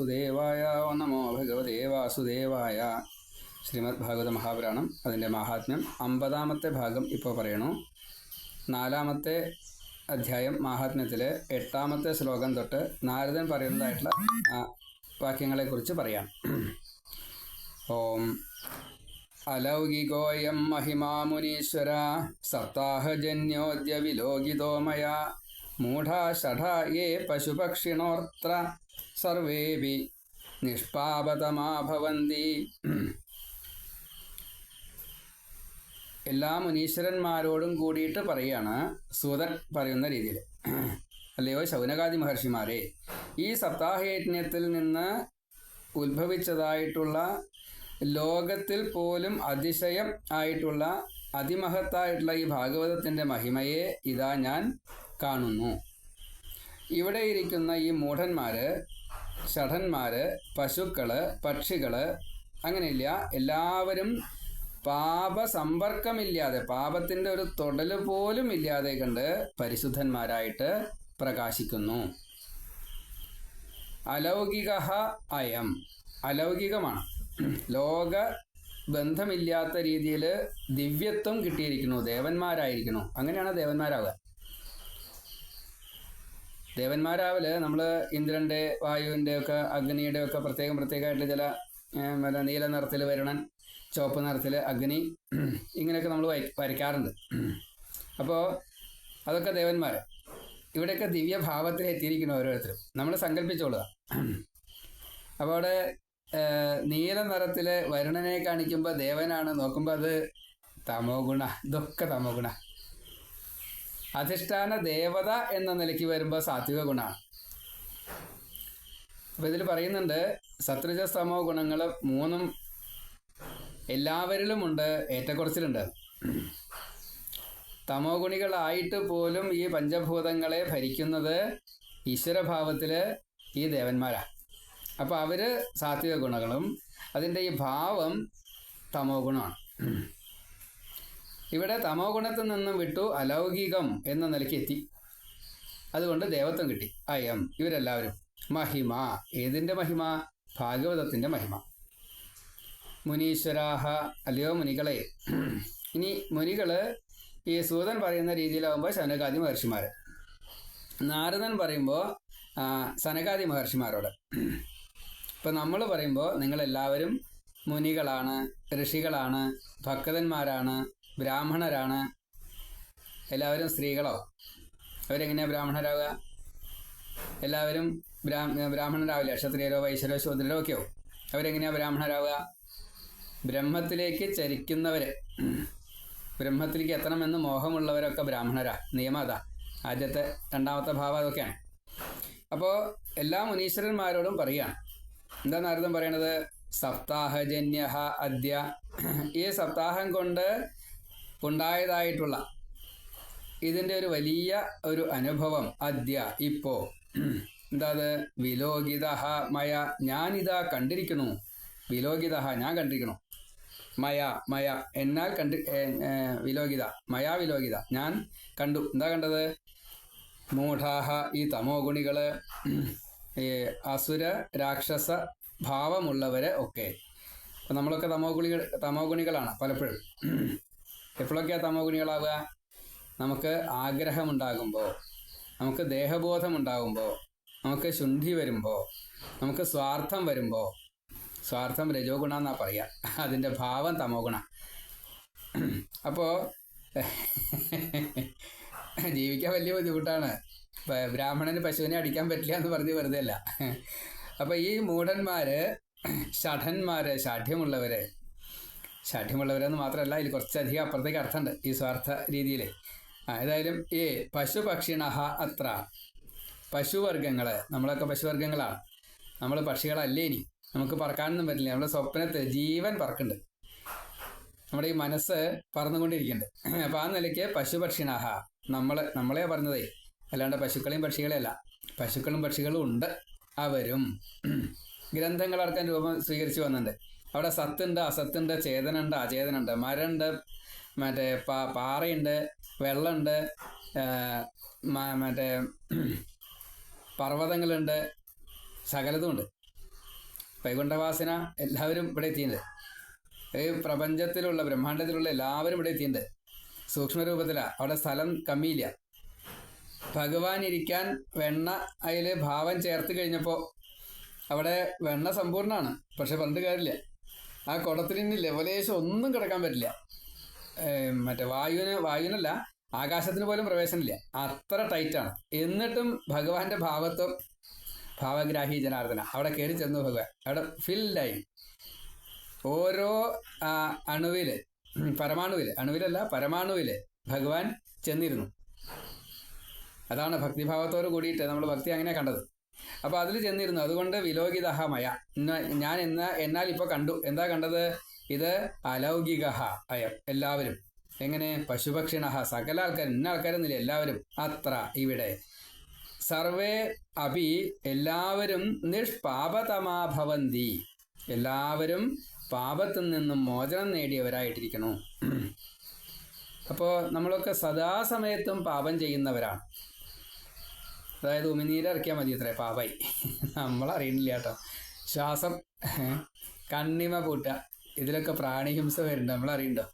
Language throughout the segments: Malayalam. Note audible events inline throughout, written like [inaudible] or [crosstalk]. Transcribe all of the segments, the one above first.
വാസുദേവായ നമോ ഭഗവതേ വാസുദേവായ. ശ്രീമദ് ഭാഗവത മഹാപുരാണം അതിന്റെ മഹാത്മ്യം. അമ്പതാമത്തെ ഭാഗം ഇപ്പോൾ പറയണു. നാലാമത്തെ അധ്യായം മഹാത്മ്യത്തിലെ എട്ടാമത്തെ ശ്ലോകം തൊട്ട് നാരദൻ പറയുന്നതായിട്ടുള്ള വാക്യങ്ങളെക്കുറിച്ച് പറയാം. ഓം അലൗകികോയം മഹിമാമുനീശ്വര സപ്താഹജന്യോദ്യ വിലോകിതോമയ മയാ മൂഢാ ഷഠാ യേ പശുപക്ഷിണോർത്ര സർവേപി നിഷ്പാപതമാ ഭവന്തി എല്ലാ മുനീശ്വരന്മാരോടും കൂടിയിട്ട് പറയാണ് സൂതൻ പറയുന്ന രീതിയിൽ. അല്ലയോ ശൗനകാദി മഹർഷിമാരെ ഈ സപ്താഹയജ്ഞത്തിൽ നിന്ന് ഉത്ഭവിച്ചതായിട്ടുള്ള ലോകത്തിൽ പോലും അതിശയം ആയിട്ടുള്ള അതിമഹത്തായിട്ടുള്ള ഈ ഭാഗവതത്തിന്റെ മഹിമയെ ഇതാ ഞാൻ കാണുന്നു. ഇവിടെ ഇരിക്കുന്ന ഈ മൂഢന്മാര് ഷഠന്മാര് പശുക്കൾ പക്ഷികൾ അങ്ങനെയില്ല. എല്ലാവരും പാപസമ്പർക്കമില്ലാതെ പാപത്തിന്റെ ഒരു തൊടൽ പോലും ഇല്ലാതെ കണ്ട് പരിശുദ്ധന്മാരായിട്ട് പ്രകാശിക്കുന്നു. അലൗകിക അയം. അലൗകികമാണ്. ലോക ബന്ധമില്ലാത്ത രീതിയിൽ ദിവ്യത്വം കിട്ടിയിരിക്കുന്നു. ദേവന്മാരായിരിക്കുന്നു. അങ്ങനെയാണ് ദേവന്മാരാവുക. ദേവന്മാരാവൽ നമ്മൾ ഇന്ദ്രന്റെ വായുവിന്റെ ഒക്കെ അഗ്നിയുടെ ഒക്കെ പ്രത്യേകം പ്രത്യേകമായിട്ട് ചില മറ്റേ നീല നിറത്തിൽ വരുണൻ ചുവപ്പ് നിറത്തിൽ അഗ്നി ഇങ്ങനെയൊക്കെ നമ്മൾ വരയ്ക്കാറുണ്ട്. അപ്പോൾ അതൊക്കെ ദേവന്മാർ ഇവിടെയൊക്കെ ദിവ്യഭാവത്തിൽ എത്തിയിരിക്കുന്നു ഓരോരുത്തരും. നമ്മൾ സങ്കല്പിച്ചോളുക. അപ്പോൾ അവിടെ നീല നിറത്തിൽ വരുണനെ കാണിക്കുമ്പോൾ ദേവനാണ് നോക്കുമ്പോൾ അത് തമോ ഗുണ ഇതൊക്കെ തമോ ഗുണ അധിഷ്ഠാന ദേവത എന്ന നിലയ്ക്ക് വരുമ്പോൾ സാത്വിക ഗുണമാണ് അപ്പൊ ഇതിൽ പറയുന്നുണ്ട് സത്രിജസ്തമോ ഗുണങ്ങൾ മൂന്നും എല്ലാവരിലുമുണ്ട് ഏറ്റക്കുറച്ചിലുണ്ട്. തമോ ഗുണികളായിട്ട് പോലും ഈ പഞ്ചഭൂതങ്ങളെ ഭരിക്കുന്നത് ഈശ്വരഭാവത്തിൽ ഈ ദേവന്മാരാണ് അപ്പൊ അവർ സാത്വിക ഗുണങ്ങളും അതിന്റെ ഈ ഭാവം തമോ ഗുണമാണ്. ഇവിടെ തമോ ഗുണത്തിൽ നിന്നും വിട്ടു അലൗകികം എന്ന നിലയ്ക്ക് എത്തി. അതുകൊണ്ട് ദേവത്വം കിട്ടി. അയം ഇവരെല്ലാവരും മഹിമ. ഏതിന്റെ മഹിമ? ഭാഗവതത്തിന്റെ മഹിമ. മുനീശ്വരാഹ അല്ലയോ മുനികളെ. ഇനി മുനികൾ ഈ സൂതൻ പറയുന്ന രീതിയിലാവുമ്പോൾ ശനകാദി മഹർഷിമാർ നാരദൻ പറയുമ്പോൾ സനകാദി മഹർഷിമാരോട്. ഇപ്പം നമ്മൾ പറയുമ്പോൾ നിങ്ങളെല്ലാവരും മുനികളാണ് ഋഷികളാണ് ഭക്തന്മാരാണ് ബ്രാഹ്മണരാണ്. എല്ലാവരും സ്ത്രീകളോ? അവരെങ്ങനെയാണ് ബ്രാഹ്മണരാവുക? എല്ലാവരും ബ്രാ ബ്രാഹ്മണരാവില്ല? ക്ഷത്രിയരോ വൈശ്വരോ ശൂദ്രരോ ഒക്കെയോ? അവരെങ്ങനെയാണ് ബ്രാഹ്മണരാവുക? ബ്രഹ്മത്തിലേക്ക് ചരിക്കുന്നവര്. ബ്രഹ്മത്തിലേക്ക് എത്തണമെന്ന് മോഹമുള്ളവരൊക്കെ ബ്രാഹ്മണരാ. നിയമം ആദ്യത്തെ രണ്ടാമത്തെ ഭാവം അതൊക്കെയാണ്. അപ്പോൾ എല്ലാ മുനീശ്വരന്മാരോടും പറയുകയാണ്. എന്താ നാരദം പറയണത്? സപ്താഹജന്യ അദ്യ. ഈ സപ്താഹം കൊണ്ട് ഉണ്ടായതായിട്ടുള്ള ഇതിന്റെ ഒരു വലിയ ഒരു അനുഭവം അദ്യ ഇപ്പോ. എന്താ അത് വിലോകിത മയ. ഞാനിതാ കണ്ടിരിക്കുന്നു. വിലോകിത ഞാൻ കണ്ടിരിക്കുന്നു. മയ മയ. എന്നാൽ കണ്ടി വിലോകിത മയാ വിലോകിത. ഞാൻ കണ്ടു. എന്താ കണ്ടത്? മൂഢാഹ ഈ തമോ ഗുണികൾ ഈ അസുര രാക്ഷസ ഭാവമുള്ളവരെ ഒക്കെ. നമ്മളൊക്കെ തമോ ഗുണികൾ തമോ ഗുണികളാണ് പലപ്പോഴും. എപ്പോഴൊക്കെയാ തമോ ഗുണികളാവുക? നമുക്ക് ആഗ്രഹമുണ്ടാകുമ്പോൾ നമുക്ക് ദേഹബോധം ഉണ്ടാകുമ്പോൾ നമുക്ക് ശുണ്ഠി വരുമ്പോൾ നമുക്ക് സ്വാർത്ഥം വരുമ്പോൾ സ്വാർത്ഥം രജോ ഗുണ എന്നാ പറയുക അതിന്റെ ഭാവം തമോ ഗുണ. അപ്പോൾ ജീവിക്കാൻ വലിയ ബുദ്ധിമുട്ടാണ്. ബ്രാഹ്മണന് പശുവിനെ അടിക്കാൻ പറ്റില്ല എന്ന് പറഞ്ഞ് വെറുതെ അല്ല അപ്പോൾ ഈ മൂഢന്മാർ ഷഠന്മാർ ഷാഠ്യമുള്ളവര് ഷാഠ്യമുള്ളവരെന്ന് മാത്രമല്ല ഇതിൽ കുറച്ചധികം അപ്പുറത്തേക്ക് അർത്ഥമുണ്ട് ഈ സ്വാർത്ഥ രീതിയിൽ ഏതായാലും ഈ പശുപക്ഷിണഹ അത്ര. പശുവർഗങ്ങൾ നമ്മളൊക്കെ പശുവർഗങ്ങളാണ്. നമ്മൾ പക്ഷികളല്ലേ ഇനി? നമുക്ക് പറക്കാനൊന്നും പറ്റില്ല. നമ്മുടെ സ്വപ്നത്തിൽ ജീവൻ പറക്കുന്നുണ്ട്. നമ്മുടെ ഈ മനസ്സ് പറന്നുകൊണ്ടിരിക്കുന്നുണ്ട്. അപ്പം ആ നിലയ്ക്ക് പശുപക്ഷിണഹ നമ്മൾ നമ്മളെ പറഞ്ഞതേ. അല്ലാണ്ട് പശുക്കളെയും പക്ഷികളെയല്ല പശുക്കളും പക്ഷികളും ഉണ്ട്. അവരും ഗ്രന്ഥങ്ങളടക്കം രൂപം സ്വീകരിച്ചു വന്നിട്ടുണ്ട്. അവിടെ സത്തുണ്ട് അസത്തുണ്ട് ചേതനുണ്ട് അചേതനുണ്ട്. മരമുണ്ട് മറ്റേ പാ പാറയുണ്ട് വെള്ളമുണ്ട് മറ്റേ പർവതങ്ങളുണ്ട് സകലതുമുണ്ട്. വൈകുണ്ഠവാസന എല്ലാവരും ഇവിടെ എത്തിയിട്ടുണ്ട്. ഈ പ്രപഞ്ചത്തിലുള്ള ബ്രഹ്മാണ്ടത്തിലുള്ള എല്ലാവരും ഇവിടെ എത്തിയിട്ടുണ്ട്. സൂക്ഷ്മരൂപത്തിലാണ് അവിടെ സ്ഥലം കമ്മിയില്ല. ഭഗവാൻ ഇരിക്കാൻ വെണ്ണ അതിൽ ഭാവം ചേർത്ത് കഴിഞ്ഞപ്പോൾ അവിടെ വെണ്ണ സമ്പൂർണമാണ്. പക്ഷെ പണ്ട് കാര്യമില്ല. ആ കുടത്തിന് ലെവലേശം ഒന്നും കിടക്കാൻ പറ്റില്ല. മറ്റേ വായുവിന് വായുവിനല്ല ആകാശത്തിന് പോലും പ്രവേശനമില്ല. അത്ര ടൈറ്റാണ് എന്നിട്ടും ഭഗവാന്റെ ഭാവത്വം ഭാവഗ്രാഹി ജനാർദ്ദന. അവിടെ കയറി ചെന്നു ഭഗവാൻ. അവിടെ ഫിൽഡായി ഓരോ അണുവിൽ പരമാണുവിൽ അണുവിലല്ല പരമാണുവിൽ ഭഗവാൻ ചെന്നിരുന്നു. അതാണ് ഭക്തിഭാവത്തോട് കൂടിയിട്ട് നമ്മൾ ഭക്തി അങ്ങനെ കണ്ടത്. അപ്പോൾ അതിൽ ചെന്നിരുന്നു. അതുകൊണ്ട് വിലോകിതഹ മയ. ഞാൻ എന്ന എന്നാൽ ഇപ്പൊ കണ്ടു. എന്താ കണ്ടത്? ഇത് അലൗകിക അയം. എല്ലാവരും. എങ്ങനെ? പശുപക്ഷിണഹ. സകല ആൾക്കാരും. ഇന്ന ആൾക്കാരെന്നില്ല എല്ലാവരും. അത്ര ഇവിടെ. സർവേ അപി എല്ലാവരും നിഷ്പാപതമാഭവന്തി. എല്ലാവരും പാപത്തിൽ നിന്നും മോചനം നേടിയവരായിട്ടിരിക്കണു അപ്പോൾ നമ്മളൊക്കെ സദാസമയത്തും പാപം ചെയ്യുന്നവരാണ്. അതായത് ഉമിനീര് ഇറക്കിയാൽ മതി അത്രേ പാപായി നമ്മളറിയണില്ല കേട്ടോ. ശ്വാസം കണ്ണിമ പൂട്ടുക. ഇതിലൊക്കെ പ്രാണിഹിംസ വരുന്നുണ്ട് നമ്മളറിയണ്ടോ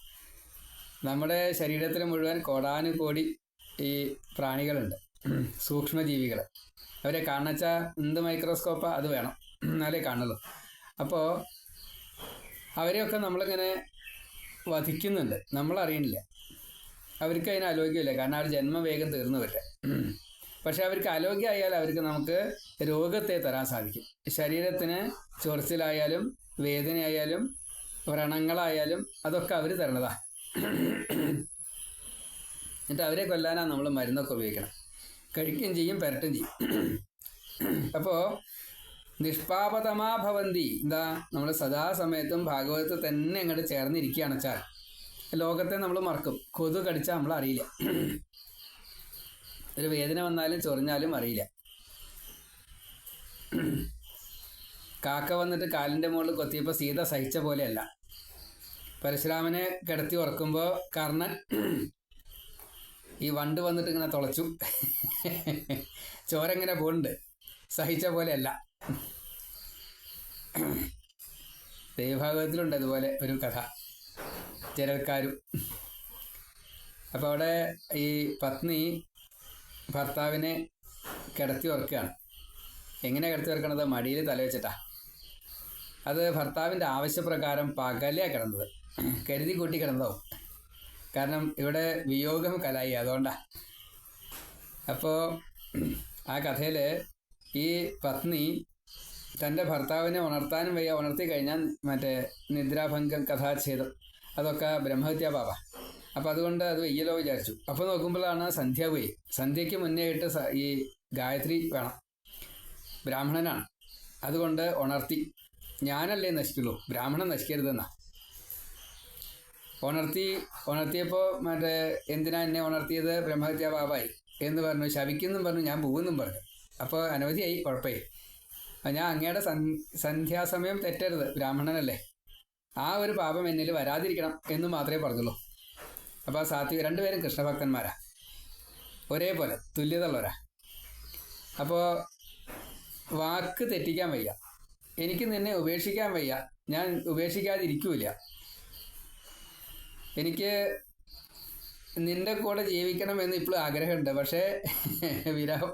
നമ്മുടെ ശരീരത്തിൽ മുഴുവൻ കോടാനുകോടി ഈ പ്രാണികളുണ്ട് സൂക്ഷ്മജീവികൾ അവരെ കാണച്ച എന്ത് മൈക്രോസ്കോപ്പാ അത് വേണം. എന്നാലേ കാണുള്ളൂ. അപ്പോൾ അവരെയൊക്കെ നമ്മളിങ്ങനെ വധിക്കുന്നുണ്ട് നമ്മളറിയണില്ല. അവർക്ക് അതിന് ആലോക്യമില്ല കാരണം അവർ ജന്മം വേഗം തീർന്നു വരില്ല പക്ഷെ അവർക്ക് ആരോഗ്യമായാൽ അവർക്ക് നമുക്ക് രോഗത്തെ തരാൻ സാധിക്കും. ശരീരത്തിന് ചൊറിച്ചിലായാലും വേദനയായാലും വ്രണങ്ങളായാലും അതൊക്കെ അവർ തരണതാ. എന്നിട്ട് അവരെ കൊല്ലാനാണ് നമ്മൾ മരുന്നൊക്കെ ഉപയോഗിക്കണം. കഴിക്കുകയും ചെയ്യും പെരട്ടും ചെയ്യും. അപ്പോൾ നിഷ്പാപതമാ ഭവന്തി. എന്താ? നമ്മൾ സദാസമയത്തും ഭാഗവതത്തിൽ തന്നെ അങ്ങോട്ട് ചേർന്നിരിക്കുകയാണ് വെച്ചാൽ ലോകത്തെ നമ്മൾ മറക്കും. കൊതു കടിച്ചാൽ നമ്മൾ അറിയില്ല. ഒരു വേദന വന്നാലും ചൊറിഞ്ഞാലും അറിയില്ല. കാക്ക വന്നിട്ട് കാലിന്റെ മുകളിൽ കൊത്തിയപ്പോൾ സീത സഹിച്ച പോലെയല്ല. പരശുരാമനെ കിടത്തി ഉറക്കുമ്പോൾ കർണൻ ഈ വണ്ട് വന്നിട്ട് ഇങ്ങനെ തുളച്ചു. ചോരങ്ങനെ പോകുന്നുണ്ട് സഹിച്ച പോലെയല്ല. ദൈവഭാഗത്തിലുണ്ട് അതുപോലെ ഒരു കഥ. ചിലർക്കാരും അപ്പോൾ അവിടെ ഈ പത്നി ഭർത്താവിനെ കിടത്തി ഉറക്കുകയാണ്. എങ്ങനെ കിടത്തി ഉറക്കണത്? മടിയിൽ തല വെച്ചിട്ടാ. അത് ഭർത്താവിന്റെ ആവശ്യപ്രകാരം പകലേ കിടന്നത്. കരുതി കൂട്ടി കിടന്നതാവും കാരണം ഇവിടെ വിയോഗം കലായി അതുകൊണ്ടാ. അപ്പോൾ ആ കഥയിൽ ഈ പത്നി തന്റെ ഭർത്താവിനെ ഉണർത്താനും വയ്യ. ഉണർത്തി കഴിഞ്ഞാൽ മറ്റേ നിദ്രാഭംഗം കഥാച്ഛേദം അതൊക്കെ ബ്രഹ്മഹത്യാ പാപ അപ്പോൾ അതുകൊണ്ട് അത് വെയ്യലോ വിചാരിച്ചു. അപ്പോൾ നോക്കുമ്പോഴാണ് സന്ധ്യ പോയി. സന്ധ്യയ്ക്ക് മുന്നേ ആയിട്ട് ഈ ഗായത്രി വേണം. ബ്രാഹ്മണനാണ്. അതുകൊണ്ട് ഉണർത്തി. ഞാനല്ലേ നശിക്കുള്ളൂ. ബ്രാഹ്മണൻ നശിക്കരുതെന്നാ. ഉണർത്തി ഉണർത്തിയപ്പോൾ മറ്റേ എന്തിനാ എന്നെ ഉണർത്തിയത്? ബ്രഹ്മഹത്യാ ബാബായി എന്ന് പറഞ്ഞു. ശവിക്കുന്നും പറഞ്ഞു. ഞാൻ പോകുന്നും പറഞ്ഞു. അപ്പോൾ അനവധിയായി. കുഴപ്പമായി അപ്പം ഞാൻ അങ്ങയുടെ സന് സന്ധ്യാസമയം തെറ്റരുത്. ബ്രാഹ്മണനല്ലേ. ആ ഒരു പാപം എന്നിൽ വരാതിരിക്കണം എന്ന് മാത്രമേ പറഞ്ഞുള്ളൂ. അപ്പോൾ ആ സാത്വിക രണ്ടുപേരും കൃഷ്ണഭക്തന്മാരാ. ഒരേപോലെ തുല്യത ഉള്ളവരാ അപ്പോൾ വാക്ക് തെറ്റിക്കാൻ വയ്യ. എനിക്ക് നിന്നെ ഉപേക്ഷിക്കാൻ വയ്യ. ഞാൻ ഉപേക്ഷിക്കാതിരിക്കൂല. എനിക്ക് നിന്റെ കൂടെ ജീവിക്കണം എന്ന് ഇപ്പോഴും ആഗ്രഹമുണ്ട്. പക്ഷേ വിരഹം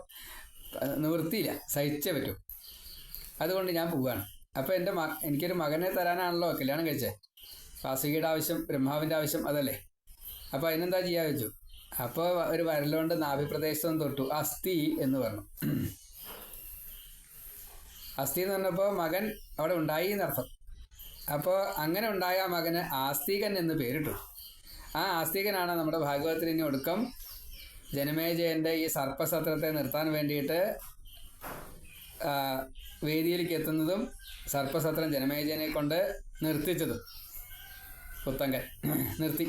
നിവൃത്തിയില്ല. സഹിച്ചേ പറ്റും. അതുകൊണ്ട് ഞാൻ പോവുകയാണ് അപ്പോൾ എന്റെ മ എനിക്കൊരു മകനെ തരാനാണല്ലോ കല്യാണം കഴിച്ചേ. വാസുകിയുടെ ആവശ്യം ബ്രഹ്മാവിന്റെ ആവശ്യം അതല്ലേ? അപ്പോൾ അതിനെന്താ ചെയ്യാ വെച്ചു? അപ്പോൾ ഒരു വരലുകൊണ്ട് നാഭിപ്രദേശം തൊട്ടു. അസ്ഥി എന്ന് പറഞ്ഞു. അസ്ഥി എന്ന് പറഞ്ഞപ്പോൾ മകൻ അവിടെ ഉണ്ടായി എന്നർത്ഥം. അപ്പോൾ അങ്ങനെ ഉണ്ടായ മകന് ആസ്തികൻ എന്ന് പേരിട്ടു. ആ ആസ്തികനാണ് നമ്മുടെ ഭാഗവതത്തിൽ ഇനി ഒടുക്കം ജനമേജയന്റെ ഈ സർപ്പസത്രത്തെ നിർത്താൻ വേണ്ടിയിട്ട് വേദിയിലേക്ക് എത്തുന്നതും സർപ്പസത്രം ജനമേജയനെ കൊണ്ട് നിർത്തിച്ചതും. പുത്തങ്കൻ. നിർത്തി.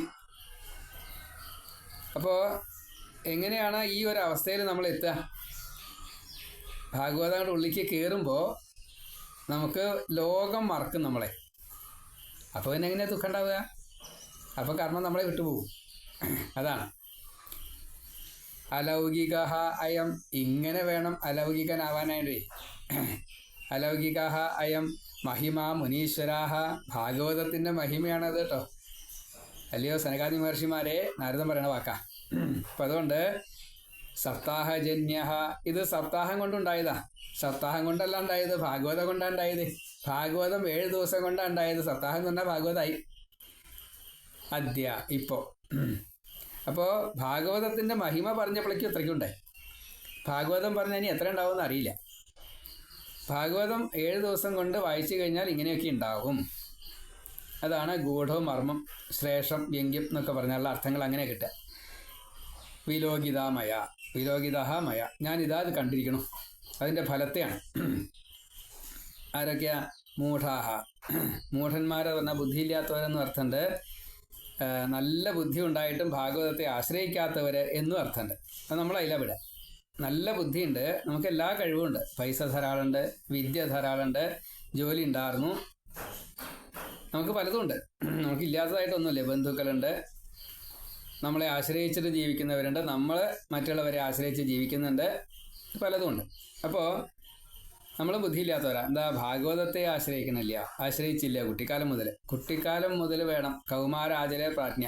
അപ്പോൾ എങ്ങനെയാണ് ഈ ഒരു അവസ്ഥയിൽ നമ്മൾ എത്തുക? ഭാഗവതങ്ങളുടെ ഉള്ളിലേക്ക് കയറുമ്പോൾ നമുക്ക് ലോകം മറക്കും നമ്മളെ. അപ്പോൾ പിന്നെ എങ്ങനെയാണ് ദുഃഖം ഉണ്ടാവുക? അപ്പോൾ കർമ്മം നമ്മളെ വിട്ടുപോകും. അതാണ്. അലൗകിക അയം ഇങ്ങനെ വേണം അലൗകികനാവാനായിട്ട്. അലൗകിക അയം മഹിമ മുനീശ്വരാഹ. ഭാഗവതത്തിന്റെ മഹിമയാണത് കേട്ടോ. അല്ലയോ സനകാദി മഹർഷിമാരെ നാരദം പറയണ വാക്കാ. അപ്പം അതുകൊണ്ട് സപ്താഹജന്യ ഇത് സപ്താഹം കൊണ്ടുണ്ടായതാ. സപ്താഹം കൊണ്ടല്ല ഉണ്ടായത് ഭാഗവതം കൊണ്ടാണ് ഉണ്ടായത്. ഭാഗവതം ഏഴ് ദിവസം കൊണ്ടാണ് ഉണ്ടായത്. സപ്താഹം എന്ന് പറഞ്ഞാൽ ഭാഗവതമായി അദ്യ ഇപ്പോൾ അപ്പോൾ ഭാഗവതത്തിന്റെ മഹിമ പറഞ്ഞപ്പോഴേക്കും ഇത്രയ്ക്കുണ്ടായി ഭാഗവതം പറഞ്ഞാൽ ഇനി എത്ര ഉണ്ടാവുമെന്ന് അറിയില്ല. ഭാഗവതം ഏഴ് ദിവസം കൊണ്ട് വായിച്ചു കഴിഞ്ഞാൽ ഇങ്ങനെയൊക്കെ ഉണ്ടാവും. അതാണ് ഗൂഢവും മർമ്മം ശ്രേഷം വ്യംഗ്യം എന്നൊക്കെ പറഞ്ഞുള്ള അർത്ഥങ്ങൾ അങ്ങനെ കിട്ടുക. വിലോകിതാമയ വിലോകിതഹ മയ. ഞാൻ ഇതാത് കണ്ടിരിക്കണം. അതിന്റെ ഫലത്തെയാണ്. ആരൊക്കെയാ? മൂഢാഹ. മൂഢന്മാരെ പറഞ്ഞാൽ ബുദ്ധിയില്ലാത്തവരെന്നും അർത്ഥമുണ്ട്. നല്ല ബുദ്ധി ഉണ്ടായിട്ടും ഭാഗവതത്തെ ആശ്രയിക്കാത്തവർ എന്നും അർത്ഥമുണ്ട്. അത് നമ്മൾ അതിലാ വിടുക. നല്ല ബുദ്ധിയുണ്ട്. നമുക്ക് എല്ലാ കഴിവുമുണ്ട്. പൈസ ധാരാളമുണ്ട് വിദ്യ ധാരാളമുണ്ട് ജോലി ഉണ്ടായിരുന്നു നമുക്ക് പലതുമുണ്ട് നമുക്ക് ഇല്ലാത്തതായിട്ടൊന്നുമില്ല. ബന്ധുക്കളുണ്ട്. നമ്മളെ ആശ്രയിച്ചിട്ട് ജീവിക്കുന്നവരുണ്ട്. നമ്മൾ മറ്റുള്ളവരെ ആശ്രയിച്ച് ജീവിക്കുന്നുണ്ട്. പലതുമുണ്ട്. അപ്പോൾ നമ്മൾ ബുദ്ധിയില്ലാത്തവരാ. എന്താ ഭാഗവതത്തെ ആശ്രയിക്കണില്ല. ആശ്രയിച്ചില്ല കുട്ടിക്കാലം മുതൽ കുട്ടിക്കാലം മുതൽ വേണം. കൗമാരാചര പ്രാജ്ഞ.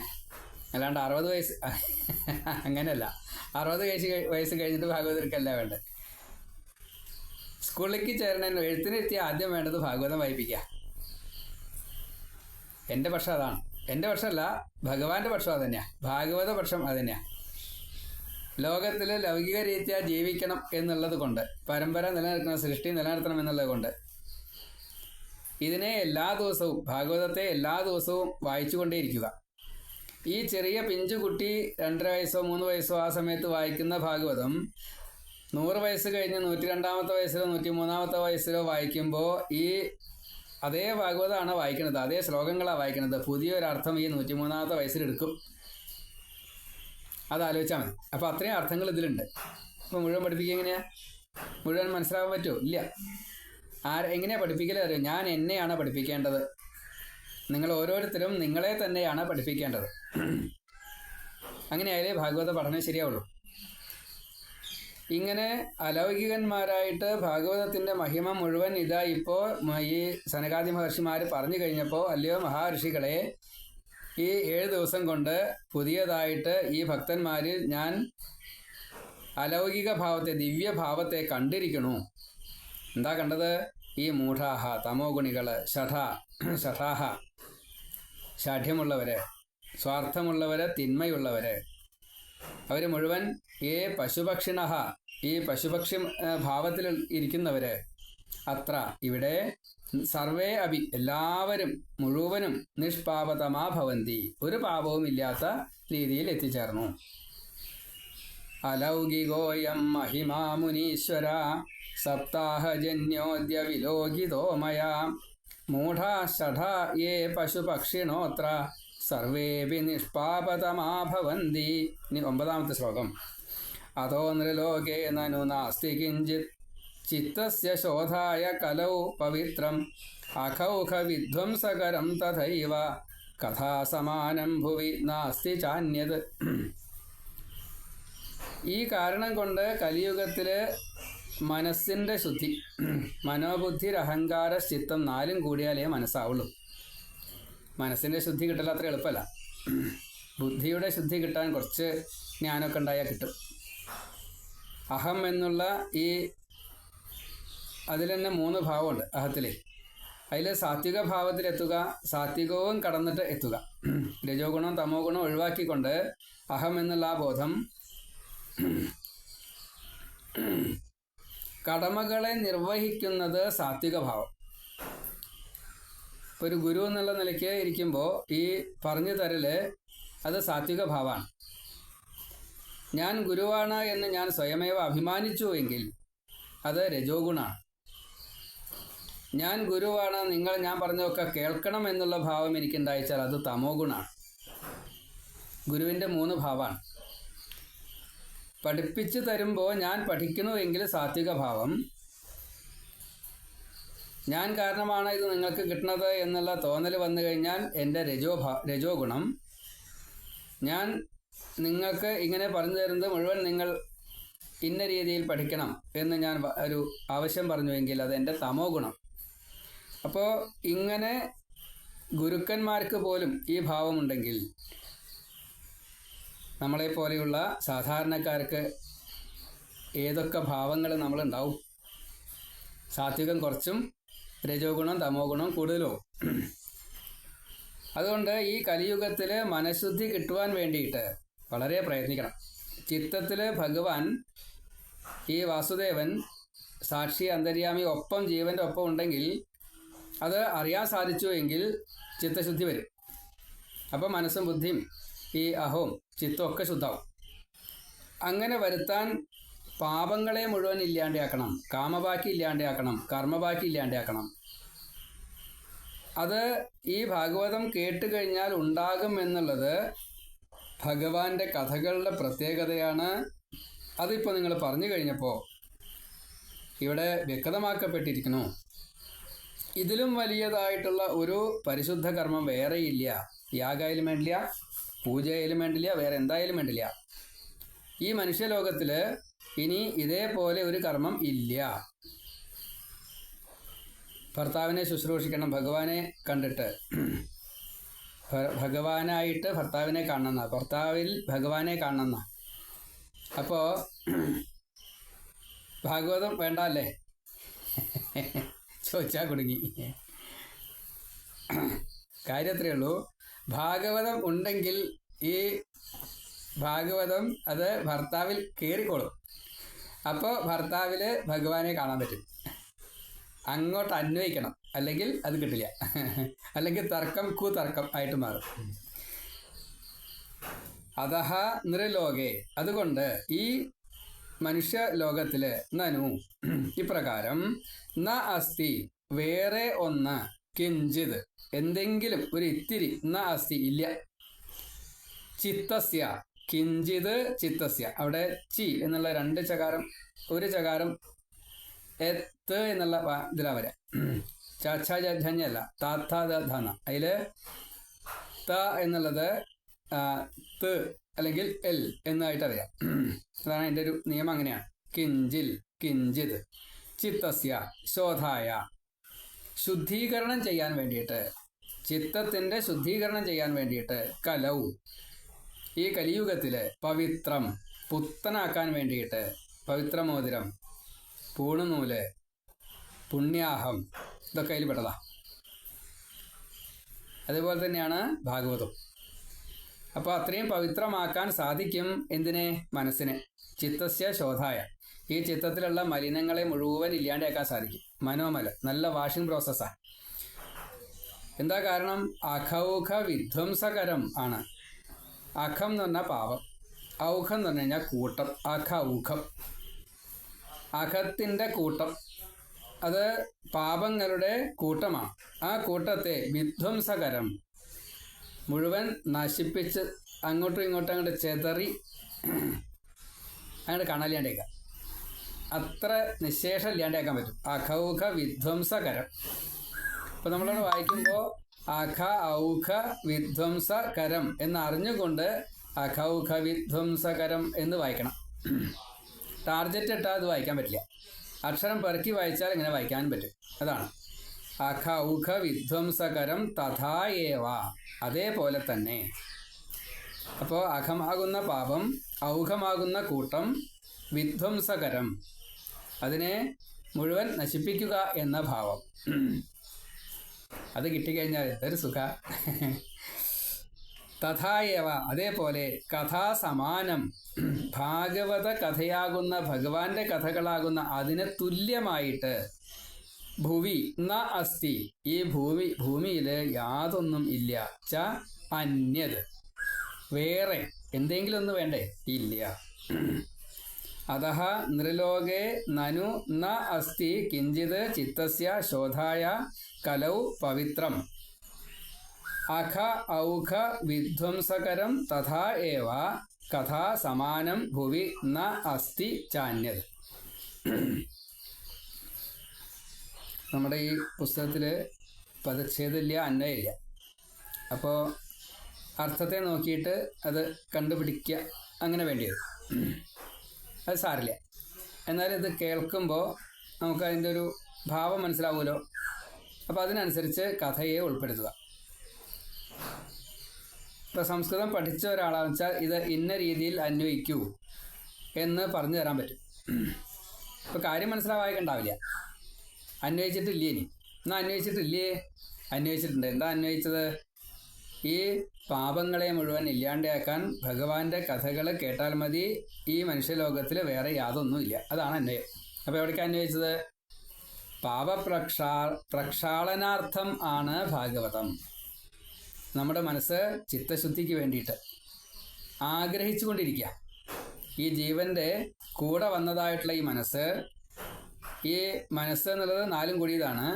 അല്ലാണ്ട് അറുപത് വയസ്സ് [laughs] അങ്ങനെയല്ല. അറുപത് വയസ്സ് വയസ്സ് കഴിഞ്ഞിട്ട് ഭാഗവതർക്കല്ല വേണ്ടത്. സ്കൂളിലേക്ക് ചേരണേന് എഴുത്തിനെത്തിയ ആദ്യം വേണ്ടത് ഭാഗവതം വായിപ്പിക്കുക എന്റെ പക്ഷം അതാണ്. എന്റെ പക്ഷമല്ല ഭഗവാന്റെ പക്ഷം അത് തന്നെയാണ് ഭാഗവത പക്ഷം അത് തന്നെയാ ലോകത്തിൽ ലൗകിക രീതിയാ ജീവിക്കണം എന്നുള്ളത് കൊണ്ട് പരമ്പര നിലനിർത്തണം സൃഷ്ടി നിലനിർത്തണം എന്നുള്ളത് കൊണ്ട് ഇതിനെ എല്ലാ ദിവസവും ഭാഗവതത്തെ എല്ലാ ദിവസവും വായിച്ചുകൊണ്ടേയിരിക്കുക ഈ ചെറിയ പിഞ്ചു കുട്ടി രണ്ടര വയസ്സോ മൂന്ന് വയസ്സോ ആ സമയത്ത് വായിക്കുന്ന ഭാഗവതം നൂറ് വയസ്സ് കഴിഞ്ഞ് നൂറ്റി രണ്ടാമത്തെ വയസ്സിലോ നൂറ്റി മൂന്നാമത്തെ വയസ്സിലോ വായിക്കുമ്പോൾ ഈ അതേ ഭാഗവതാണ് വായിക്കുന്നത്. അതേ ശ്ലോകങ്ങളാണ് വായിക്കുന്നത്. പുതിയൊരർത്ഥം ഈ നൂറ്റി മൂന്നാമത്തെ വയസ്സിലെടുക്കും അത് ആലോചിച്ചാൽ മതി. അപ്പോൾ അത്രയും അർത്ഥങ്ങൾ ഇതിലുണ്ട്. അപ്പോൾ മുഴുവൻ പഠിപ്പിക്കുക എങ്ങനെയാ? മുഴുവൻ മനസ്സിലാവാൻ പറ്റുമോ? ഇല്ല. ആര് എങ്ങനെയാണ് പഠിപ്പിക്കലേ അറിയോ? ഞാൻ എന്നെയാണ് പഠിപ്പിക്കേണ്ടത്. നിങ്ങൾ ഓരോരുത്തരും നിങ്ങളെ തന്നെയാണ് പഠിപ്പിക്കേണ്ടത്. അങ്ങനെയായാലേ ഭാഗവത പഠനം ശരിയാവുള്ളൂ. ഇങ്ങനെ അലൗകികന്മാരായിട്ട് ഭാഗവതത്തിന്റെ മഹിമ മുഴുവൻ ഇതാ ഇപ്പോ ഈ സനകാദി മഹർഷിമാർ പറഞ്ഞു കഴിഞ്ഞപ്പോൾ അല്ലയോ മഹാഋഷികളെ ഈ ഏഴ് ദിവസം കൊണ്ട് പുതിയതായിട്ട് ഈ ഭക്തന്മാരിൽ ഞാൻ അലൗകിക ഭാവത്തെ ദിവ്യഭാവത്തെ കണ്ടിരിക്കണു. എന്താ കണ്ടത്? ഈ മൂഢാഹ തമോ ഗുണികൾ ഷഠ ഷഠാഹ ഷാഠ്യമുള്ളവര് സ്വാർത്ഥമുള്ളവര് തിന്മയുള്ളവര്. അവർ മുഴുവൻ ഏ പശുപക്ഷിണ ഈ പശുപക്ഷി ഭാവത്തിൽ ഇരിക്കുന്നവര് അത്ര. ഇവിടെ സർവേ അഭി എല്ലാവരും മുഴുവനും നിഷ്പാപതമാ ഭവന്തി. ഒരു പാപവും ഇല്ലാത്ത രീതിയിൽ എത്തിച്ചേർന്നു. അലൗകികോയം മഹിമാ മുനീശ്വര സപ്താഹജന്യോദ്യ വിലോകിതോ മയാ. മൂഢാ ഷഠാ യേ പശുപക്ഷിണോത്ര. സർവേപി നിഷ്പാപതമാ ഭവന്തി ഇനി ഒമ്പതാമത്തെ ശ്ലോകം. അതോ നൃലോകേ നനു നാസ്തി കിഞ്ചിത്. ചിത്തസ്യ ശോധായ കലൗ പവിത്രം. അഖൗഖ വിധ്വംസകരം തഥൈവ. കഥാസമാനം ഭുവി നാസ്തി ചാന്യത്. ഈ കാരണം കൊണ്ട് കലിയുഗത്തിൽ മനസ്സിന്റെ ശുദ്ധി. മനോബുദ്ധിരഹങ്കാര ചിത്തം നാലും കൂടിയാലേ മനസ്സാവുള്ളൂ. മനസ്സിന്റെ ശുദ്ധി കിട്ടൽ അത്ര എളുപ്പമല്ല. ബുദ്ധിയുടെ ശുദ്ധി കിട്ടാൻ കുറച്ച് ജ്ഞാനമൊക്കെ ഉണ്ടായാൽ കിട്ടും. അഹം എന്നുള്ള ഈ അതിൽ തന്നെ മൂന്ന് ഭാവമുണ്ട് അഹത്തിൽ. അതിൽ സാത്വിക ഭാവത്തിലെത്തുക സാത്വികവും കടന്നിട്ട് എത്തുക. രജോ ഗുണം തമോ ഗുണം ഒഴിവാക്കിക്കൊണ്ട് അഹം എന്നുള്ള ആ ബോധം കടമകളെ നിർവഹിക്കുന്നത് സാത്വിക ഭാവം. ഒരു ഗുരു എന്നുള്ള നിലയ്ക്ക് ഇരിക്കുമ്പോൾ ഈ പറഞ്ഞു തരൽ അത് സാത്വിക ഭാവമാണ് ഞാൻ ഗുരുവാണ് എന്ന് ഞാൻ സ്വയമേവ അഭിമാനിച്ചു എങ്കിൽ അത് രജോ ഗുണമാണ് ഞാൻ ഗുരുവാണ് നിങ്ങൾ ഞാൻ പറഞ്ഞതൊക്കെ കേൾക്കണം എന്നുള്ള ഭാവം എനിക്കുണ്ടായിച്ചാൽ അത് തമോ ഗുണമാണ് ഗുരുവിന്റെ മൂന്ന് ഭാവമാണ് പഠിപ്പിച്ചു തരുമ്പോൾ ഞാൻ പഠിക്കണമെങ്കിൽ സാത്വിക ഭാവം ഞാൻ കാരണമാണ് ഇത് നിങ്ങൾക്ക് കിട്ടുന്നത് എന്നുള്ള തോന്നൽ വന്നു കഴിഞ്ഞാൽ എന്റെ രജോ രജോ ഗുണം. ഞാൻ നിങ്ങൾക്ക് ഇങ്ങനെ പറഞ്ഞു തരുന്നത് മുഴുവൻ നിങ്ങൾ ഇന്ന രീതിയിൽ പഠിക്കണം എന്ന് ഞാൻ ഒരു ആവശ്യം പറഞ്ഞുവെങ്കിൽ അത് എന്റെ തമോ ഗുണം. അപ്പോൾ ഇങ്ങനെ ഗുരുക്കന്മാർക്ക് പോലും ഈ ഭാവമുണ്ടെങ്കിൽ നമ്മളെപ്പോലെയുള്ള സാധാരണക്കാർക്ക് ഏതൊക്കെ ഭാവങ്ങൾ നമ്മളുണ്ടാവും? സാത്വികം കുറച്ചും രജോ ഗുണം തമോ ഗുണം കൂടുതലോ? അതുകൊണ്ട് ഈ കലിയുഗത്തിൽ മനഃശുദ്ധി കിട്ടുവാൻ വേണ്ടിയിട്ട് വളരെ പ്രയത്നിക്കണം. ചിത്തത്തിൽ ഭഗവാൻ ഈ വാസുദേവൻ സാക്ഷി അന്തര്യാമി ഒപ്പം ജീവന്റെ ഒപ്പം ഉണ്ടെങ്കിൽ അത് അറിയാൻ സാധിച്ചു എങ്കിൽ ചിത്തശുദ്ധി വരും. അപ്പം മനസ്സും ബുദ്ധിയും ഈ അഹവും ചിത്തമൊക്കെ ശുദ്ധമാവും അങ്ങനെ വരുത്താൻ പാപങ്ങളെ മുഴുവൻ ഇല്ലാണ്ടാക്കണം. കാമബാക്കി ഇല്ലാണ്ടാക്കണം. കർമ്മബാക്കി ഇല്ലാണ്ടാക്കണം. അത് ഈ ഭാഗവതം കേട്ട് കഴിഞ്ഞാൽ ഉണ്ടാകും എന്നുള്ളത് ഭഗവാന്റെ കഥകളുടെ പ്രത്യേകതയാണ്. അതിപ്പോൾ നിങ്ങൾ പറഞ്ഞു കഴിഞ്ഞപ്പോൾ ഇവിടെ വ്യക്തമാക്കപ്പെട്ടിരിക്കുന്നു. ഇതിലും വലിയതായിട്ടുള്ള ഒരു പരിശുദ്ധ കർമ്മം വേറെയില്ല യാഗായാലും വേണ്ടില്ല പൂജയായാലും വേണ്ടില്ല വേറെ എന്തായാലും വേണ്ടില്ല. ഈ മനുഷ്യലോകത്തിൽ ഇനി ഇതേപോലെ ഒരു കർമ്മം ഇല്ല. ഭർത്താവിനെ ശുശ്രൂഷിക്കണം. ഭഗവാനെ കണ്ടിട്ട്. ഭഗവാനായിട്ട് ഭർത്താവിനെ കാണുന്ന ഭർത്താവിൽ ഭഗവാനെ കാണുന്ന അപ്പോൾ ഭാഗവതം വേണ്ട അല്ലേ ചോദിച്ചാൽ കുടുങ്ങി. കാര്യത്രേ ഉള്ളൂ ഭാഗവതം ഉണ്ടെങ്കിൽ ഈ ഭാഗവതം അത് ഭർത്താവിൽ കയറിക്കോളും അപ്പോൾ ഭർത്താവിൽ ഭഗവാനെ കാണാൻ പറ്റും. അങ്ങോട്ട് അന്വയിക്കണം. അല്ലെങ്കിൽ അത് കിട്ടില്ല. അല്ലെങ്കിൽ തർക്കം കുതർക്കം ആയിട്ട് മാറും. അതഹ നൃലോകെ. അതുകൊണ്ട് ഈ മനുഷ്യ ലോകത്തിൽ നനു. ഇപ്രകാരം ന അസ്തി വേറെ ഒന്ന് കിഞ്ചിത്. എന്തെങ്കിലും ഒരു ഇത്തിരി ന അസ്തി ഇല്ല. ചിത്തസ്യ കിഞ്ചിത് ചിത്തസ്യ. അവിടെ ചി എന്നുള്ള രണ്ട് ചകാരം ഒരു ചകാരം എത്ത് എന്നുള്ള ഇതിലാ വരെ. ചഞ്ഞല്ല താത്താധന അതിൽ ത എന്നുള്ളത് ത് അല്ലെങ്കിൽ എൽ എന്നായിട്ട് അറിയാം അതാണ് എന്റെ ഒരു നിയമം അങ്ങനെയാണ്. കിഞ്ചിൽ കിഞ്ചിത് ചിത്തസ്യ ശോധായ. ശുദ്ധീകരണം ചെയ്യാൻ വേണ്ടിയിട്ട് ചിത്തത്തിന്റെ ശുദ്ധീകരണം ചെയ്യാൻ വേണ്ടിയിട്ട് കലൗ. ഈ കലിയുഗത്തിലെ പവിത്രം പുത്തനാക്കാൻ വേണ്ടിയിട്ട് പവിത്രമോതിരം പൂണുനൂൽ പുണ്യാഹം ഇതൊക്കെ അതിൽ പെട്ടതാ. അതുപോലെ തന്നെയാണ് ഭാഗവതം. അപ്പോൾ അത്രയും പവിത്രമാക്കാൻ സാധിക്കും എന്തിനെ? മനസ്സിനെ. ചിത്തസ്യ ശോധായ. ഈ ചിത്തത്തിലുള്ള മലിനങ്ങളെ മുഴുവൻ ഇല്ലാണ്ടാക്കാൻ സാധിക്കും. മനോമല. നല്ല വാഷിംഗ് പ്രോസസ്സാണ് എന്താ കാരണം? അഖൗഖ വിധ്വംസകരം ആണ്. അഖം എന്ന് പറഞ്ഞാൽ പാപം. ഔഖം എന്ന് പറഞ്ഞു കഴിഞ്ഞാൽ കൂട്ടം. അഖ ഊഖം അഖത്തിന്റെ കൂട്ടം. അത് പാപങ്ങളുടെ കൂട്ടമാണ്. ആ കൂട്ടത്തെ വിധ്വംസകരം മുഴുവൻ നശിപ്പിച്ച് അങ്ങോട്ടും ഇങ്ങോട്ടും അങ്ങോട്ട് ചെതറി അങ്ങോട്ട് കാണാല്ലാണ്ടേക്കാം അത്ര നിശേഷം ഇല്ലാണ്ടാക്കാൻ പറ്റും. അഖൗഖ വിധ്വംസകരം. അപ്പോൾ നമ്മളവിടെ വായിക്കുമ്പോൾ അഖ ഔഖ വിധ്വംസകരം എന്ന് അറിഞ്ഞുകൊണ്ട് അഖൗഖ വിധ്വംസകരം എന്ന് വായിക്കണം. ടാർജറ്റ് ഇട്ടാൽ അത് വായിക്കാൻ പറ്റില്ല. അക്ഷരം പെറുക്കി വായിച്ചാൽ ഇങ്ങനെ വായിക്കാൻ പറ്റും. അതാണ്. അഖൗഖ വിധ്വംസകരം തഥായേവ അതേപോലെ തന്നെ. അപ്പോൾ അഖമാകുന്ന പാപം ഔഖമാകുന്ന കൂട്ടം വിധ്വംസകരം. അതിനെ മുഴുവൻ നശിപ്പിക്കുക എന്ന ഭാവം. അത് കിട്ടിക്കഴിഞ്ഞാൽ എന്തൊരു സുഖ. തഥായവ അതേപോലെ കഥാസമാനം ഭാഗവത കഥയാകുന്ന ഭഗവാന്റെ കഥകളാകുന്ന അതിന് തുല്യമായിട്ട് ഭൂവി ന അസ്തി. ഈ ഭൂമി ഭൂമിയിൽ യാതൊന്നും ഇല്ല. ച അന്യത്. വേറെ എന്തെങ്കിലും ഒന്ന് വേണ്ടേ? ഇല്ല. അതഹ നൃലോകേ നനു ന അസ്തി കിഞ്ചിത് ചിത്തസ്യ ശോധായ കലൗ പവിത്രം അഖ ഔഖ വിധ്വംസകരം തഥാ ഏവ കഥാ സമാനം ഭുവി ന അസ്തി ചാന്യത് നമ്മുടെ ഈ പുസ്തകത്തിൽ പദച്ഛേദമില്ല അന്വയില്ല. അപ്പോൾ അർത്ഥത്തെ നോക്കിയിട്ട് അത് കണ്ടുപിടിക്കുക അങ്ങനെ വേണ്ടിയത് അത് സാറില്ല എന്നാലും ഇത് കേൾക്കുമ്പോൾ നമുക്ക് അതിന്റെ ഒരു ഭാവം മനസ്സിലാവുമല്ലോ. അപ്പോൾ അതിനനുസരിച്ച് കഥയെ ഉൾപ്പെടുത്തുക. ഇപ്പോൾ സംസ്കൃതം പഠിച്ച ഒരാളാണെന്ന് വെച്ചാൽ ഇത് ഇന്ന രീതിയിൽ അന്വയിക്കൂ എന്ന് പറഞ്ഞു തരാൻ പറ്റും. ഇപ്പോൾ കാര്യം മനസ്സിലാവായിട്ടുണ്ടാവില്ല അന്വയിച്ചിട്ടില്ലേ ഇനി? എന്നാൽ അന്വയിച്ചിട്ടില്ലേ? അന്വയിച്ചിട്ടുണ്ട്. എന്താ അന്വയിച്ചത്? ഈ പാപങ്ങളെ മുഴുവൻ ഇല്ലാണ്ടാക്കാൻ ഭഗവാന്റെ കഥകൾ കേട്ടാൽ മതി. ഈ മനുഷ്യലോകത്തിൽ വേറെ യാതൊന്നുമില്ല. അതാണ് അന്വയം. അപ്പോൾ എവിടേക്ക് അന്വയിച്ചത്? പാപപ്രക്ഷാ പ്രക്ഷാളനാർത്ഥം ആണ് ഭാഗവതം. നമ്മുടെ മനസ്സ് ചിത്തശുദ്ധിക്ക് വേണ്ടിയിട്ട് ആഗ്രഹിച്ചുകൊണ്ടിരിക്കുക ഈ ജീവന്റെ കൂടെ വന്നതായിട്ടുള്ള ഈ മനസ്സ് ഈ മനസ്സ് എന്നുള്ളത് നാലും കൂടിയതാണ്.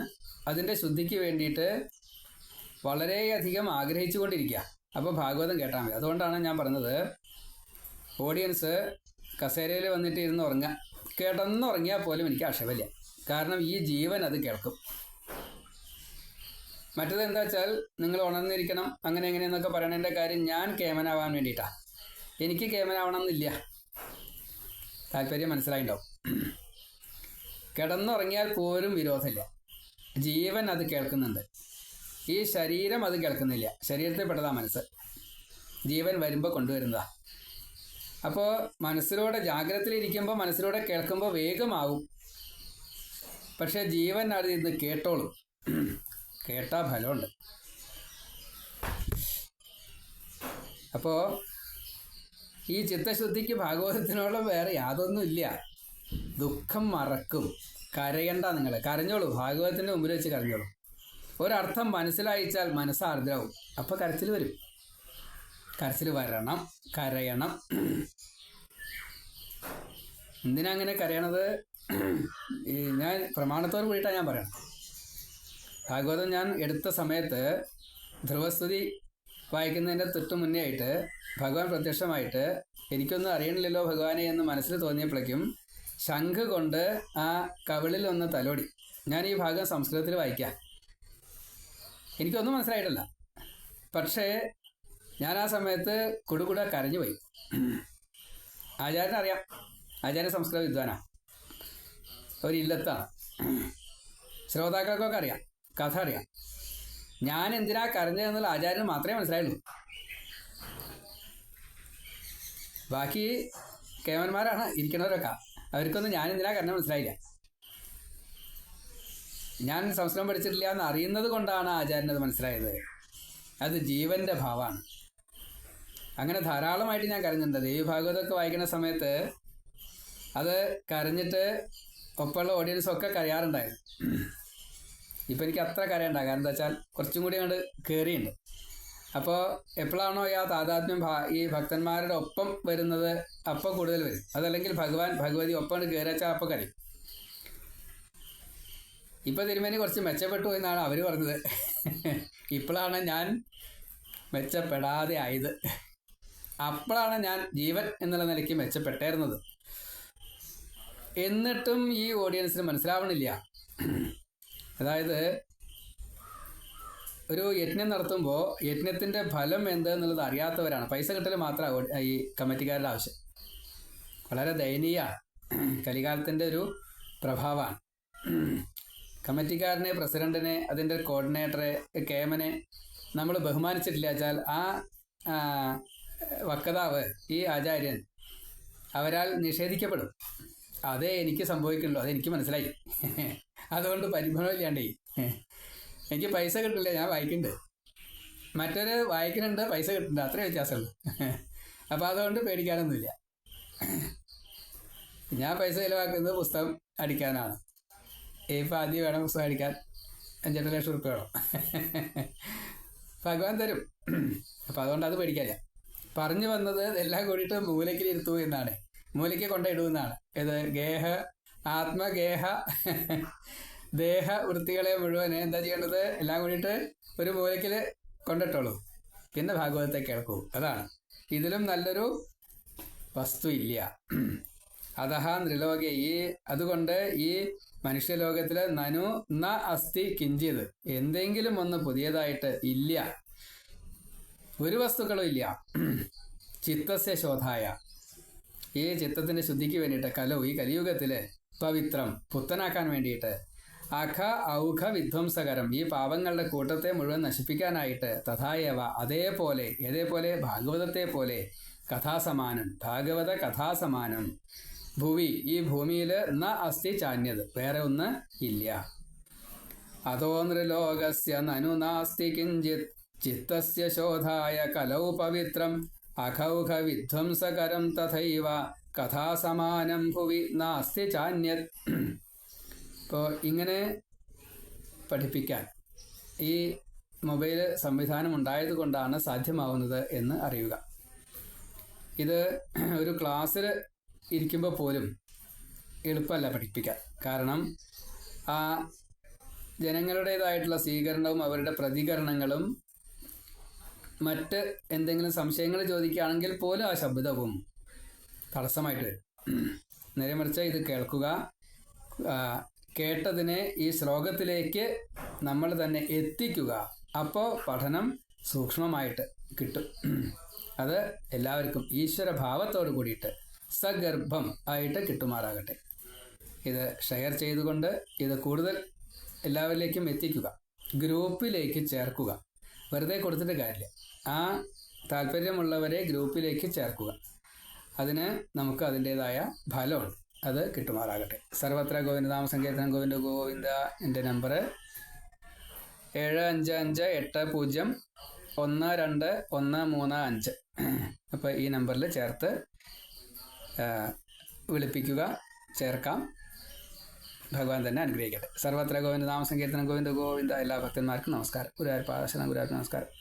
അതിന്റെ ശുദ്ധിക്ക് വേണ്ടിയിട്ട് വളരെയധികം ആഗ്രഹിച്ചുകൊണ്ടിരിക്കുക. അപ്പോൾ ഭാഗവതം കേട്ടാൽ മതി. അതുകൊണ്ടാണ് ഞാൻ പറഞ്ഞത് ഓഡിയൻസ് കസേരയിൽ വന്നിട്ട് ഇരുന്ന് ഉറങ്ങുക കിടന്നുറങ്ങിയാൽ പോലും എനിക്ക് ആക്ഷേപമില്ല കാരണം ഈ ജീവൻ അത് കേൾക്കും. മറ്റത് എന്താ വെച്ചാൽ നിങ്ങൾ ഉണർന്നിരിക്കണം അങ്ങനെ എങ്ങനെയെന്നൊക്കെ പറയണതിന്റെ കാര്യം ഞാൻ കേമനാവാൻ വേണ്ടിയിട്ടാണ് എനിക്ക് കേമനാവണം എന്നില്ല. താല്പര്യം മനസ്സിലായിണ്ടാവും കിടന്നുറങ്ങിയാൽ പോലും വിരോധമില്ല. ജീവൻ അത് കേൾക്കുന്നുണ്ട്. ഈ ശരീരം അത് കേൾക്കുന്നില്ല. ശരീരത്തിൽ പെട്ടതാ മനസ്സ്. ജീവൻ വരുമ്പോൾ കൊണ്ടുവരുന്നതാ. അപ്പോൾ മനസ്സിലൂടെ ജാഗ്രതയിലിരിക്കുമ്പോൾ മനസ്സിലൂടെ കേൾക്കുമ്പോൾ വേഗമാവും. പക്ഷേ ജീവൻ അത് ഇന്ന് കേട്ടോളും. കേട്ടാ ഫലമുണ്ട്. അപ്പോൾ ഈ ചിത്തശുദ്ധിക്ക് ഭാഗവതത്തിനോളം വേറെ യാതൊന്നും ഇല്ല ദുഃഖം മറക്കും. കരയണ്ട നിങ്ങൾ കരഞ്ഞോളൂ. ഭാഗവതത്തിന്റെ മുമ്പിൽ വെച്ച് കരഞ്ഞോളൂ. ഒരർത്ഥം മനസ്സിലായിച്ചാൽ മനസ്സാർദ്രാവും അപ്പൊ കരച്ചിൽ വരും. കരച്ചിൽ വരണം. കരയണം. എന്തിനാ അങ്ങനെ കരയണത്? ഞാൻ പ്രമാണത്തോട് കൂടിയിട്ടാണ് ഞാൻ പറയണം ഭാഗവതം ഞാൻ എടുത്ത സമയത്ത് ധ്രുവസ്തുതി വായിക്കുന്നതിന്റെ തൊട്ട് മുന്നേ ആയിട്ട് ഭഗവാൻ പ്രത്യക്ഷമായിട്ട് എനിക്കൊന്നും അറിയണില്ലല്ലോ ഭഗവാനെ എന്ന് മനസ്സിൽ തോന്നിയപ്പോഴേക്കും ശംഖ് കൊണ്ട് ആ കവിളിൽ ഒന്ന് തലോടി. ഞാൻ ഈ ഭാഗം സംസ്കൃതത്തിൽ വായിക്കാം. എനിക്കൊന്നും മനസ്സിലായിട്ടില്ല. പക്ഷേ ഞാൻ ആ സമയത്ത് കുടുകുട കരഞ്ഞു പോയി ആചാര്യനറിയാം ആചാര്യ സംസ്കൃത വിദ്വാനാ. ഒരു ഇല്ലത്താണ് ശ്രോതാക്കൾക്കൊക്കെ അറിയാം. കഥ അറിയാം. ഞാൻ എന്തിനാ കരഞ്ഞതെന്നുള്ള ആചാര്യന് മാത്രമേ മനസ്സിലായുള്ളൂ. ബാക്കി കേവന്മാരാണ് ഇരിക്കണവരൊക്കെ. അവർക്കൊന്നും ഞാൻ എന്തിനാ കരഞ്ഞ മനസ്സിലായില്ല. ഞാൻ സംസ്കൃതം പഠിച്ചിട്ടില്ല എന്ന് അറിയുന്നത് കൊണ്ടാണ് ആചാര്യനത് മനസ്സിലായത്. അത് ജീവന്റെ ഭാവമാണ്. അങ്ങനെ ധാരാളമായിട്ട് ഞാൻ കരഞ്ഞിട്ടുണ്ട്. ദേവി ഭാഗവതമൊക്കെ വായിക്കുന്ന സമയത്ത് അത് കരഞ്ഞിട്ട് ഒപ്പമുള്ള ഓഡിയൻസൊക്കെ കരയാറുണ്ടായിരുന്നു. ഇപ്പം എനിക്ക് അത്ര കരയണ്ട. കാരണം എന്താ വെച്ചാൽ കുറച്ചും കൂടി അങ്ങോട്ട് കയറിയുണ്ട് അപ്പോൾ എപ്പോഴാണോ ആ താതാത്മ്യം ഈ ഭക്തന്മാരുടെ ഒപ്പം വരുന്നത് അപ്പോൾ കൂടുതൽ വരും. അതല്ലെങ്കിൽ ഭഗവാൻ ഭഗവതി ഒപ്പം കയറി വെച്ചാൽ അപ്പം കരയും ഇപ്പം തിരുമേനി കുറച്ച് മെച്ചപ്പെട്ടു എന്നാണ് അവർ പറഞ്ഞത്. ഇപ്പോഴാണ് ഞാൻ മെച്ചപ്പെടാതെ ആയത്. അപ്പോഴാണ് ഞാൻ ജീവൻ എന്നുള്ള നിലയ്ക്ക് മെച്ചപ്പെട്ടായിരുന്നത് എന്നിട്ടും ഈ ഓഡിയൻസിന് മനസ്സിലാവണില്ല. അതായത് ഒരു യജ്ഞം നടത്തുമ്പോൾ യജ്ഞത്തിന്റെ ഫലം എന്ത് എന്നുള്ളത് അറിയാത്തവരാണ്. പൈസ കിട്ടൽ മാത്രമാണ് ഈ കമ്മിറ്റിക്കാരുടെ ആവശ്യം. വളരെ ദയനീയമാണ് കലികാലത്തിന്റെ ഒരു പ്രഭാവമാണ്. കമ്മിറ്റിക്കാരനെ പ്രസിഡന്റിനെ അതിന്റെ കോർഡിനേറ്ററെ കേമനെ നമ്മൾ ബഹുമാനിച്ചിട്ടില്ല വെച്ചാൽ ആ വക്കതാവ് ഈ ആചാര്യൻ അവരാൽ നിഷേധിക്കപ്പെടും. അതേ എനിക്ക് സംഭവിക്കുന്നുള്ളൂ. അതെനിക്ക് മനസ്സിലായി. [laughs] അതുകൊണ്ട് പരിഭ്രമില്ലാണ്ടേ [laughs] എനിക്ക് പൈസ കിട്ടില്ല ഞാൻ വായിക്കുന്നുണ്ട്. മറ്റൊരു വായിക്കുന്നുണ്ട് പൈസ കിട്ടുന്നുണ്ട്. അത്രേ വ്യത്യാസമുള്ളൂ. [laughs] അപ്പം അതുകൊണ്ട് പേടിക്കാനൊന്നുമില്ല. ഞാൻ പൈസ ചിലവാക്കുന്നത് പുസ്തകം അടിക്കാനാണ്. ഇപ്പം ആദ്യം വേണം പുസ്തകം അടിക്കാൻ. അഞ്ചെട്ട് ലക്ഷം റുപ്യ വേണം. ഭഗവാൻ തരും. അപ്പം അതുകൊണ്ട് അത് പേടിക്കാല്ല പറഞ്ഞു വന്നത് എല്ലാം കൂടിയിട്ട് മൂലയ്ക്കിൽ ഇരുത്തു എന്നാണ്. മൂലയ്ക്ക് കൊണ്ടിടുമെന്നാണ് ഇത് ഗേഹ ആത്മഗേഹ ദേഹ വൃത്തികളെ മുഴുവൻ എന്താ ചെയ്യേണ്ടത്? എല്ലാം കൂടിയിട്ട് ഒരു മൂലയ്ക്കിൽ കൊണ്ടിട്ടുള്ളൂ പിന്നെ ഭാഗവതത്തെ കേൾക്കൂ. അതാണ്. ഇതിലും നല്ലൊരു വസ്തു ഇല്ല. അതഹ നൃലോകെ ഈ അതുകൊണ്ട് ഈ മനുഷ്യലോകത്തിൽ നനു ന അസ്ഥി കിഞ്ചിത്. എന്തെങ്കിലും ഒന്ന് പുതിയതായിട്ട് ഇല്ല. ഒരു വസ്തുക്കളും ഇല്ല. ചിത്തസ്യ ശോധായ. ഈ ചിത്തത്തിന്റെ ശുദ്ധിക്ക് വേണ്ടിയിട്ട് കലോ ഈ കലിയുഗത്തിലെ പവിത്രം പുത്തനാക്കാൻ വേണ്ടിയിട്ട് അഖ ഔഖ വിധ്വംസകരം ഈ പാപങ്ങളുടെ കൂട്ടത്തെ മുഴുവൻ നശിപ്പിക്കാനായിട്ട് തഥായവ അതേപോലെ ഏതേപോലെ? ഭാഗവതത്തെ പോലെ കഥാസമാനം ഭാഗവത കഥാസമാനം. ഭുവി. ഈ ഭൂമിയിൽ ന അസ്ഥി ചാന്യത് വേറെ ഒന്ന് ഇല്ല. അതോ നൃലോകസ്യ നനു നാസ്തി കിഞ്ചിത്. ചിത്തസ്യ ശോധായ കലൗ പവിത്രം. അഖൗഖ വിധ്വംസകരം തഥൈവ. കഥാസമാനം ഭുവി നാസ്തി ചാന്യത് ഇപ്പോൾ ഇങ്ങനെ പഠിപ്പിക്കാൻ ഈ മൊബൈൽ സംവിധാനം ഉണ്ടായത് കൊണ്ടാണ് സാധ്യമാവുന്നത് എന്ന് അറിയുക. ഇത് ഒരു ക്ലാസ്സിൽ ഇരിക്കുമ്പോൾ പോലും എളുപ്പമല്ല പഠിപ്പിക്കാൻ. കാരണം ആ ജനങ്ങളുടേതായിട്ടുള്ള സ്വീകരണവും അവരുടെ പ്രതികരണങ്ങളും മറ്റ് എന്തെങ്കിലും സംശയങ്ങൾ ചോദിക്കുകയാണെങ്കിൽ പോലും ആ ശബ്ദവും തടസ്സമായിട്ട് നേരെ മറിച്ച് ഇത് കേൾക്കുക. കേട്ടതിനെ ഈ ശ്ലോകത്തിലേക്ക് നമ്മൾ തന്നെ എത്തിക്കുക. അപ്പോൾ പഠനം സൂക്ഷ്മമായിട്ട് കിട്ടും. അത് എല്ലാവർക്കും ഈശ്വര ഭാവത്തോട് കൂടിയിട്ട് സഗർഭം ആയിട്ട് കിട്ടുമാറാകട്ടെ. ഇത് ഷെയർ ചെയ്തുകൊണ്ട് ഇത് കൂടുതൽ എല്ലാവരിലേക്കും എത്തിക്കുക. ഗ്രൂപ്പിലേക്ക് ചേർക്കുക. വെറുതെ കൊടുത്തിട്ട് കാര്യമില്ല. ആ താല്പര്യമുള്ളവരെ ഗ്രൂപ്പിലേക്ക് ചേർക്കുക. അതിന് നമുക്ക് അതിന്റെതായ ഫലമുണ്ട്. അത് കിട്ടുമാറാകട്ടെ. സർവത്ര ഗോവിന്ദനാമ സങ്കീർത്തനം ഗോവിന്ദ ഗോവിന്ദ എന്റെ നമ്പർ ഏഴ് അഞ്ച് അഞ്ച് എട്ട് പൂജ്യം ഒന്ന് രണ്ട് ഒന്ന് മൂന്ന് അഞ്ച്. അപ്പോൾ ഈ നമ്പറിൽ ചേർത്ത് വിളിപ്പിക്കുക ചേർക്കാം. ഭഗവാൻ തന്നെ അനുഗ്രഹിക്കട്ടെ. സർവത്ര ഗോവിന്ദ നാമസങ്കീർത്തനം ഗോവിന്ദ ഗോവിന്ദ എല്ലാ ഭക്തന്മാർക്കും നമസ്കാരം. ഗുരുവായൂർ പാദശനം ഗുരുവായൂർ നമസ്കാരം.